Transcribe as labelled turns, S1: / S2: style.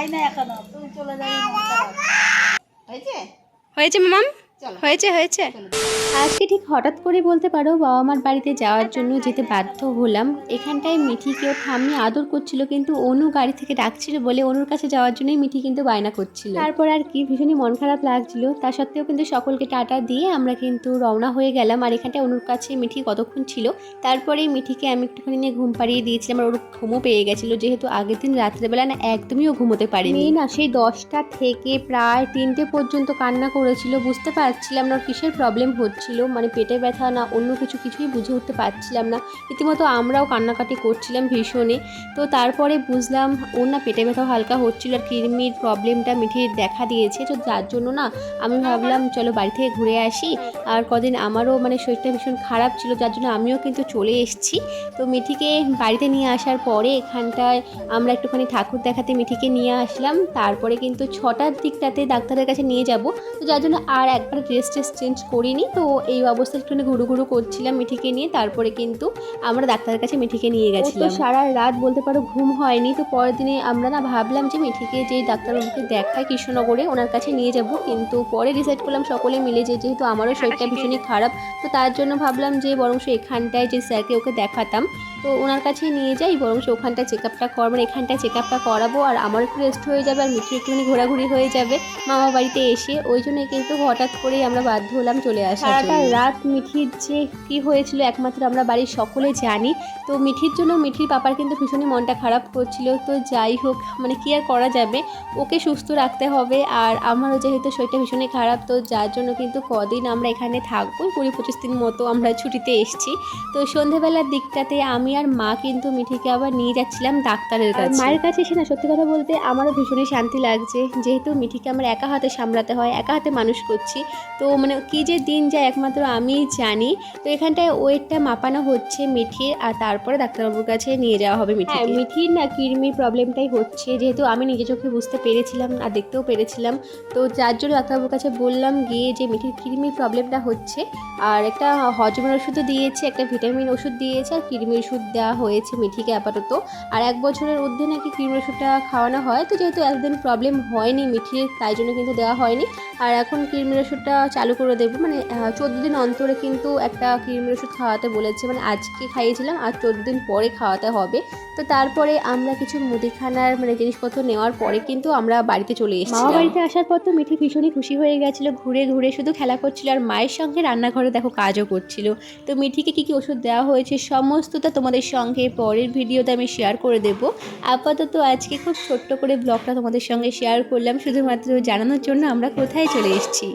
S1: খাই না এখনও। তুই চলে যাবি হয়েছে?
S2: হয়েছে মাম হয়েছে হয়েছে। আজকে ঠিক হঠাৎ করে বলতে পারো বাবা মার বাড়িতে যাওয়ার জন্য যেতে বাধ্য হলাম। এখানটায় মিঠিকেও ঠাম্মি আদর করছিল কিন্তু অনু গাড়ি থেকে ডাকছিল বলে অনুর কাছে যাওয়ার জন্যই মিঠি কিন্তু বায়না করছিল। তারপর আর কি, ভীষণই মন খারাপ লাগছিল। তা সত্ত্বেও কিন্তু সকলকে টাটা দিয়ে আমরা কিন্তু রওনা হয়ে গেলাম। আর এখানটায় অনুর কাছে মিঠি কতক্ষণ ছিল তারপরে মিঠিকে আমি একটুখানি নিয়ে ঘুম পাড়িয়ে দিয়েছিলাম আর ওর ঘুমও পেয়ে গেছিল। যেহেতু আগের দিন রাত্রেবেলা না একদমই ও ঘুমোতে পারিনি। না, সেই দশটা থেকে প্রায় তিনটে পর্যন্ত কান্না করেছিল, বুঝতে পারছিলাম না ওর কিসের প্রবলেম হচ্ছিল মানে পেটে ব্যথা না, অন্য কিছু কিছুই বুঝে উঠতে পারছিলাম না। রীতিমতো আমরাও কান্নাকাটি করছিলাম ভীষণে। তো তারপরে বুঝলাম, ওর না পেটে ব্যথাও হালকা হচ্ছিল, আর কৃমির প্রবলেমটা মিঠির দেখা দিয়েছে। তো যার জন্য না, আমি ভাবলাম, চলো বাড়ি থেকে ঘুরে আসি। আর কদিন আমারও মানে শরীরটা ভীষণ খারাপ ছিল, যার জন্য আমিও কিন্তু চলে এসেছি। তো মিঠিকে বাড়িতে নিয়ে আসার পরে এখানটায় আমরা একটুখানি ঠাকুর দেখাতে মিঠিকে নিয়ে আসলাম। তারপরে কিন্তু ছটার দিকটাতে ডাক্তারের কাছে নিয়ে যাব। তো যার জন্য আর একবার ড্রেস ট্রেস চেঞ্জ করিনি। তো এই অবস্থায় একটুখানি ঘুরু ঘুরু করছিলাম মিঠিকে নিয়ে তারপরে কিন্তু আমরা ডাক্তারের কাছে মিঠিকে নিয়ে গেছিলাম তো সারা রাত বলতে পারো ঘুম হয়নি তো পরের দিনে আমরা না ভাবলাম যে মিঠিকে যে ডাক্তারবাবুকে দেখায় কৃষ্ণনগরে ওনার কাছে নিয়ে যাব। কিন্তু পরে ডিসাইড করলাম সকলে মিলে যে যেহেতু আমারও শরীরটা ভীষণই খারাপ তো তার জন্য ভাবলাম যে বরংশ এখানটায় যে স্যারকে ওকে দেখাতাম। তো ওনার কাছে নিয়ে যাই বরং ওখানটায় চেক আপটা কর মানে এখানটায় চেক আপটা করাবো আর আমার একটু রেস্ট হয়ে যাবে আর মিঠুর একটুখানি ঘোরাঘুরি হয়ে যাবে মামা বাড়িতে এসে। ওই জন্য কিন্তু হঠাৎ করেই আমরা বাধ্য হলাম চলে আসা সারাটা রাত মিঠির যে কি হয়েছিল একমাত্র আমরা বাড়ির সকলে জানি। তো মিঠির জন্য মিঠির পাপার কিন্তু ভীষণই মনটা খারাপ করছিল। তো যাই হোক মানে কি আর করা যাবে? ওকে সুস্থ রাখতে হবে আর আমারও যেহেতু শরীরটা ভীষণই খারাপ তো যার জন্য কিন্তু কদিন আমরা এখানে থাকব। কুড়ি পঁচিশ দিন মতো আমরা ছুটিতে এসেছি। তো সন্ধেবেলার দিকটাতে আমি আর মা কিন্তু মিঠিকে আবার নিয়ে যাচ্ছিলাম ডাক্তারের কাছে। মায়ের কাছে এসে না সত্যি কথা বলতে আমারও ভীষণই শান্তি লাগছে। যেহেতু মিঠিকে আমার একা হাতে সামলাতে হয় একা হাতে মানুষ করছি তো মানে কী যে দিন যায় একমাত্র আমিই জানি। তো এখানটায় ওয়েটটা মাপানো হচ্ছে মিঠির আর তারপরে ডাক্তারবাবুর কাছে নিয়ে যাওয়া হবে মিঠি মিঠির না কিরমির প্রবলেমটাই হচ্ছে। যেহেতু আমি নিজে চোখে বুঝতে পেরেছিলাম আর দেখতেও পেরেছিলাম। তো যার জন্য ডাক্তারবাবুর কাছে বললাম গিয়ে যে মিঠির কিরমির প্রবলেমটা হচ্ছে। আর একটা হজমের ওষুধও দিয়েছে, একটা ভিটামিন ওষুধ দিয়েছে আর কিরমির ওষুধ দেওয়া হয়েছে মিঠিকে আপাতত। আর এক বছরের ঊর্ধ্বে নাকি কিরমির ওষুধটা খাওয়ানো হয়। তো যেহেতু একদিন প্রবলেম হয়নি মিঠির, তাই জন্য কিন্তু দেওয়া হয়নি। আর এখন কিরমির ওষুধটা চালু করে দেবো। মানে চোদ্দ দিন অন্তরে কিন্তু একটা কিরমির ওষুধ খাওয়াতে বলেছে। মানে আজকে খাইয়েছিলাম আর চোদ্দ দিন পরে খাওয়াতে হবে। তো তারপরে আমরা কিছু মুদিখানার মানে জিনিসপত্র নেওয়ার পরে কিন্তু আমরা বাড়িতে চলে এসেছি মামা বাড়িতে আসার পর তো মিঠি ভীষণই খুশি হয়ে গেছিল ঘুরে ঘুরে শুধু খেলা করছিল আর মায়ের সঙ্গে রান্নাঘরে দেখো কাজও করছিল। তো মিঠিকে কী কী ওষুধ দেওয়া হয়েছে সমস্তটা তোমাদের সঙ্গে পরের ভিডিওতে আমি শেয়ার করে দেবো। আপাতত আজকে খুব ছোট্ট করে ব্লগটা তোমাদের সঙ্গে শেয়ার করলাম শুধুমাত্র জানানোর জন্য আমরা কোথায় চলে এসেছি?